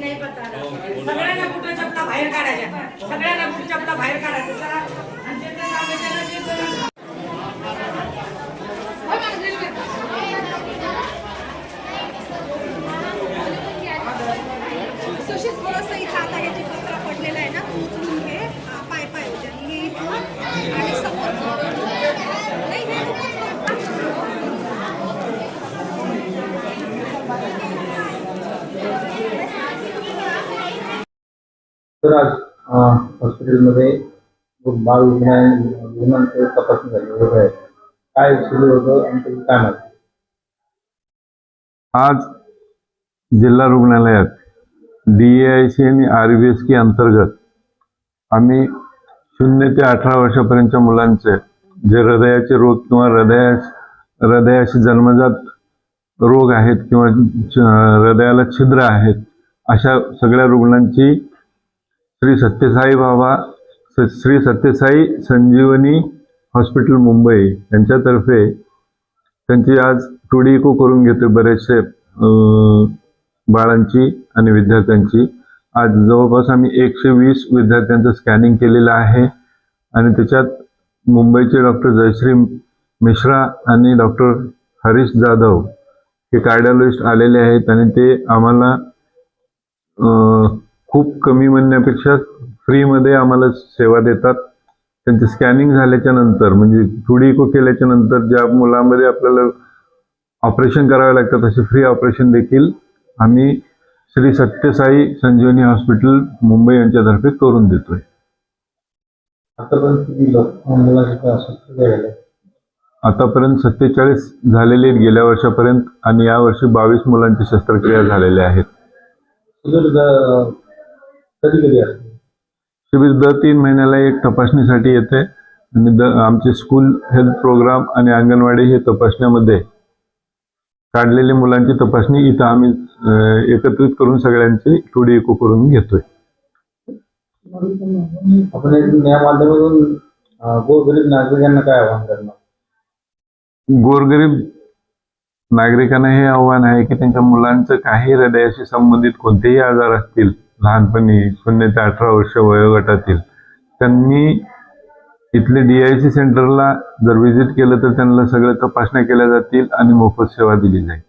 नहीं पता चपला बाहेर काढायच्या. सगळ्यांना कुठं चपला बाहेर काढायचा. चला आणि जे जे काम आहे त्याला जे करून सुशित थोडंसं इथं आता हे जे कचरा पडलेला आहे ना तो उचलून घे हा, पाय पाय होते आणि हे इथून आणि समोर नाही हे नकोच करू. तर आज हॉस्पिटलमध्ये बाल रुग्ण रुग्णांचं तपासणी झाली आहे. काय सुरू होतं आणि त्याची काय माहिती? आज जिल्हा रुग्णालयात डीएआयसी आणि आर बी एस के अंतर्गत आम्ही शून्य ते अठरा वर्षापर्यंतच्या मुलांचे जे हृदयाचे रोग किंवा हृदया हृदयाशी जन्मजात रोग आहेत किंवा हृदयाला छिद्र आहेत अशा सगळ्या रुग्णांची श्री सत्यसाई बाबा श्री सत्यसाई संजीवनी हॉस्पिटल मुंबई यांच्यातर्फे त्यांची आज टुडी इको करून घेतोय बरेचसे बाळांची आणि विद्यार्थ्यांची. आज जवळपास आम्ही एकशे वीस विद्यार्थ्यांचं स्कॅनिंग केलेलं आहे आणि त्याच्यात मुंबईचे डॉक्टर जयश्री मिश्रा आणि डॉक्टर हरीश जाधव हे कार्डिओलॉजिस्ट आलेले आहेत आणि ते आम्हाला खूप कमी म्हणण्यापेक्षा फ्रीमध्ये आम्हाला सेवा देतात. त्यांचे स्कॅनिंग झाल्याच्यानंतर म्हणजे थोडी इको केल्याच्यानंतर ज्या मुलांमध्ये आपल्याला ऑपरेशन करावे लागतात असे फ्री ऑपरेशन देखील आम्ही श्री सत्यसाई संजीवनी हॉस्पिटल मुंबई यांच्यातर्फे करून देतोय. आतापर्यंत सत्तेचाळीस झालेले आहेत गेल्या वर्षापर्यंत आणि यावर्षी बावीस मुलांची शस्त्रक्रिया झालेल्या आहेत. कधी कधी असते. शिबिर दर तीन महिन्याला एक तपासणीसाठी येते आणि द आमचे स्कूल हेल्थ प्रोग्राम आणि अंगणवाडी हे तपासण्यामध्ये. काढलेल्या मुलांची तपासणी इथं आम्ही एकत्रित करून सगळ्यांची थोडी इको करून घेतोय. आपण एक या माध्यमातून गोरगरीब नागरिकांना काय आवाहन करणार? गोरगरीब नागरिकांना हे आव्हान आहे की त्यांच्या मुलांचं काही हृदयाशी संबंधित कोणतेही आजार असतील लहानपणी शून्य ते अठरा वर्ष वयोगटातील. त्यांनी इथले डी आय सी सेंटरला जर व्हिजिट केलं तर त्यांना सगळ्या तपासण्या केल्या जातील आणि मोफत सेवा दिली जाईल.